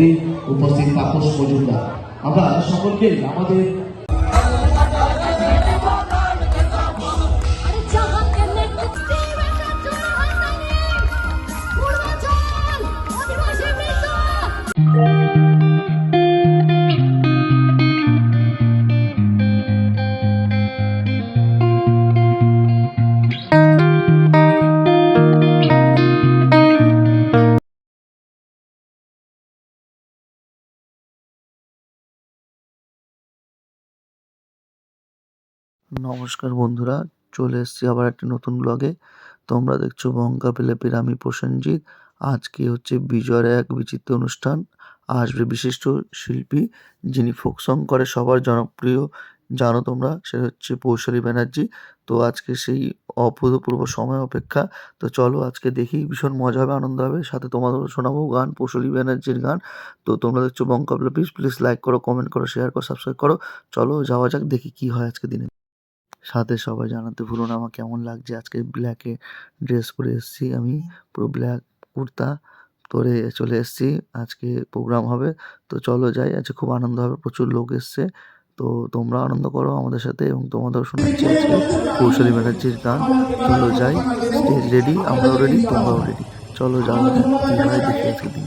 নদী উপস্থিত তাপস মজুমদার। আমরা সকলকে আমাদের নমস্কার বন্ধুরা, চলে এসেছি আবার একটি নতুন ব্লগে তোমরা দেখছ বঙ্কা পেলেপের আমি প্রসেনজিৎ। আজকে হচ্ছে বিজয়ের এক বিচিত্র অনুষ্ঠান। আসবে বিশিষ্ট শিল্পী যিনি ফোক সং করে সবার জনপ্রিয়। জানো তোমরা সে হচ্ছে পৌশালী ব্যানার্জি। তো আজকে সেই অভূতপূর্ব সময় অপেক্ষা। তো চলো আজকে দেখি, ভীষণ মজা হবে, আনন্দ হবে। সাথে তোমাদের শোনাবো গান, পৌশালী ব্যানার্জির গান। তো তোমরা দেখছ বঙ্কা প্লিজ প্লিজ লাইক করো কমেন্ট করো শেয়ার করো সাবস্ক্রাইব করো। চলো যাওয়া যাক, দেখি কি হয় আজকে দিনে। সাথে সবাই জানাতে ভুলো না আমার কেমন লাগছে? আজকে ব্ল্যাকে ড্রেস পরে এসেছি আমি পুরো ব্ল্যাক কুর্তা পরে চলে এসেছি আজকে প্রোগ্রাম হবে। তো চলো যাই আজকে খুব আনন্দ হবে প্রচুর লোক এসছে। তো তোমরা আনন্দ করো আমাদের সাথে এবং তোমাদেরও শোনাচ্ছি আজকে কৌশলী ব্যানার্জির গান চলো যাই স্টেজ রেডি আমরাও রেডি তোমরাও রেডি চলো যাও কি হয় দেখি আজকে দিন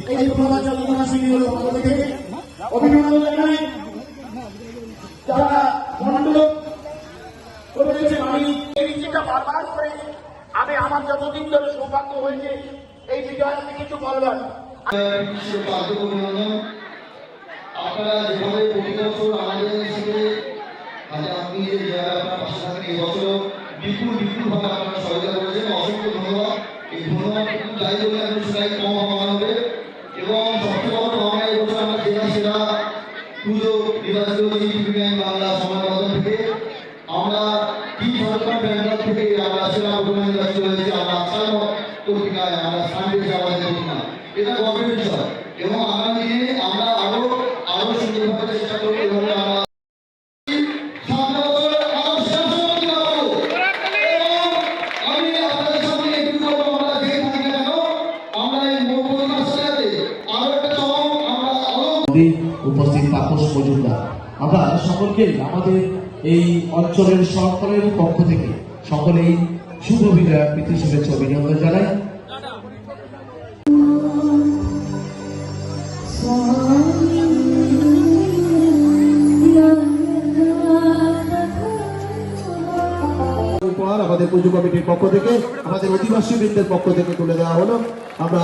অভিনন্দন জানাই। যারা আমি আমার যতদিন ধরে সৌভাগ্য হয়েছে, এই বিজয় আমি কিছু বলবার আপনারা যেভাবে প্রতি বছর আমাদের বিপুল বিপুল ভাবে আপনারা সহায়তা করেছেন। অসংখ্য ধন্যবাদ। এই ধন্যবাদ যাই এবং সবচেয়ে বড় পাওয়া এই বছর আমরা জেলা সেরা পুজো নির্বাচিত হয়েছি টিভিআই বাংলা সমাজ মাধ্যম থেকে আমরা কি সরকার ব্যাংকার থেকে আমরা সেরা প্রোগ্রাম নির্বাচিত হয়েছি আমরা আসাম পত্রিকায় আমরা সানডে আমাদের পত্রিকা এটা গভর্নমেন্ট বিষয় এবং আগামী দিনে আমরা আরও আরও সুন্দরভাবে চেষ্টা করব এভাবে আমরা সামনে বছর আরও সেরা সমাজকে বানাবো। এবং আমি আপনাদের সামনে একটু বলব, আমরা যে থাকি না কেন, আমরা এই মৌলিক সাথে আরও একটা চমক আমরা নদী উপস্থিত তাপস মজুমদার। আমরা সকলকে আমাদের এই অঞ্চলের সকলের পক্ষ থেকে সকলেই শুভ বিজয় প্রীতি শুভেচ্ছা অভিনন্দন জানাই। আমাদের পুজো কমিটির পক্ষ থেকে, আমাদের অধিবাসী বৃন্দের পক্ষ থেকে তুলে দেওয়া হলো। আমরা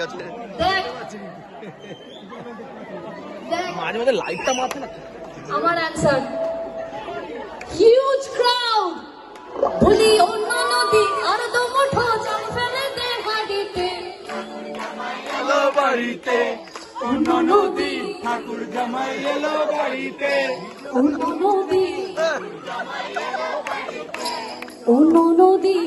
ফেলে দে হাড়িতে দেখ। দেখ। মাঝে মাঝে লাইটটা মারছে না? আমার অ্যান্সার হিউজ ক্রাউড বলি অন্য নদী আর দু মুঠো জল ফেলে দে হাড়িতে এলো বাড়িতে অন্য নদী ঠাকুর জামাই এলো বাড়িতে অন্য নদী অন্য নদী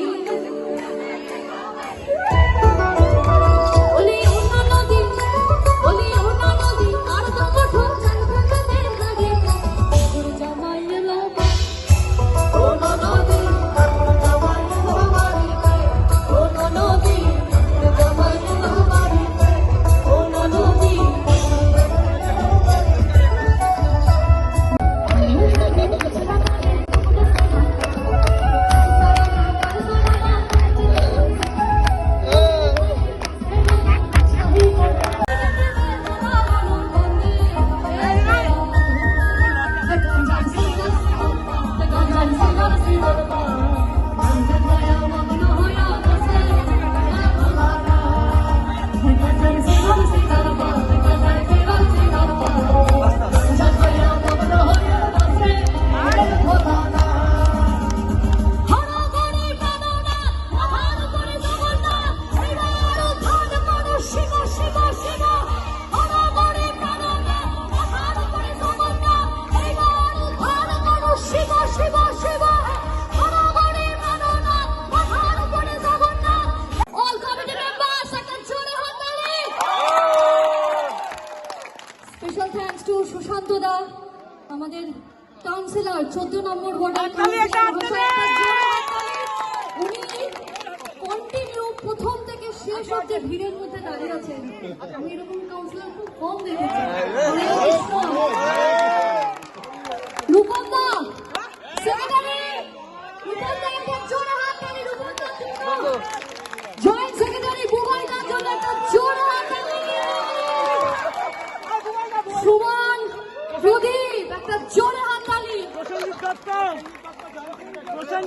আমাদের কাউন্সিলর চোদ্দ নম্বর উনি কন্টিনিউ প্রথম থেকে শেষ অব্দি ভিড়ের মধ্যে দাঁড়িয়ে আছেন। আমি এরকম কাউন্সিলর খুব কম দেখেছি। হরে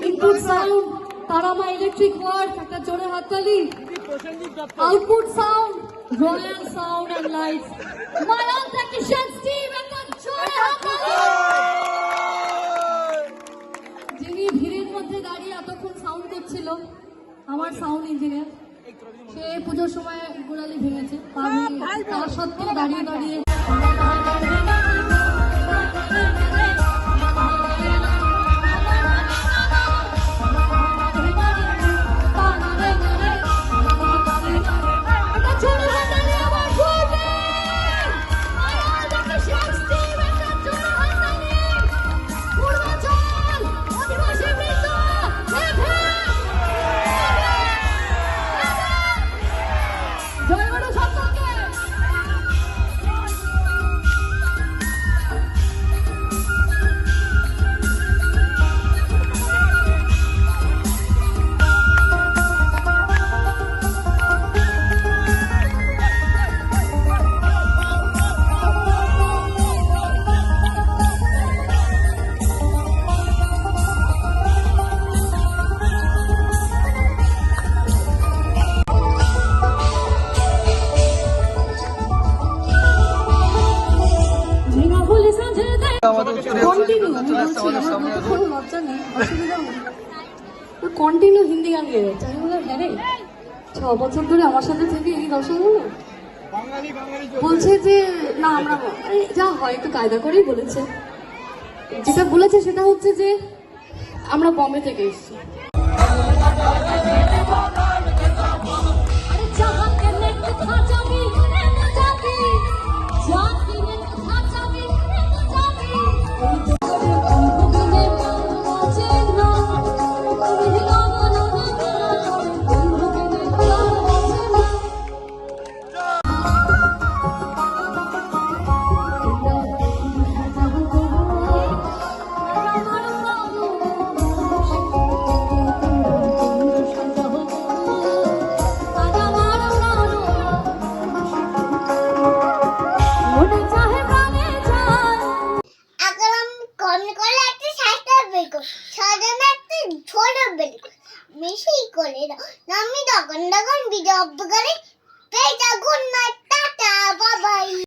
ইনপুট সাউন্ড, তারামা ইলেকট্রিক ওয়ার্ড, একটা জোরে হাততালি output sound, royal sound and lights. Mayan technician team একটা জোরে হাততালি যিনি ভিড়ের মধ্যে দাঁড়িয়ে এতক্ষণ সাউন্ড করছিল, আমার সাউন্ড ইঞ্জিনিয়ার। সে পুজোর সময় গোড়ালি ভেঙেছে। ভেঙে সত্ত্বেও দাঁড়িয়ে দাঁড়িয়ে কন্টিনিউ কোনো লজ্জা নেই অসুবিধা নেই কন্টিনিউ হিন্দি গান গেয়ে যাচ্ছে আমি বললাম হ্যাঁ রে ছ বছর ধরে আমার সাথে থেকে এই বলছে যে না আমরা যা হয় একটু কায়দা করেই বলেছে। যেটা বলেছে সেটা হচ্ছে যে আমরা বম্বে থেকে এসেছি।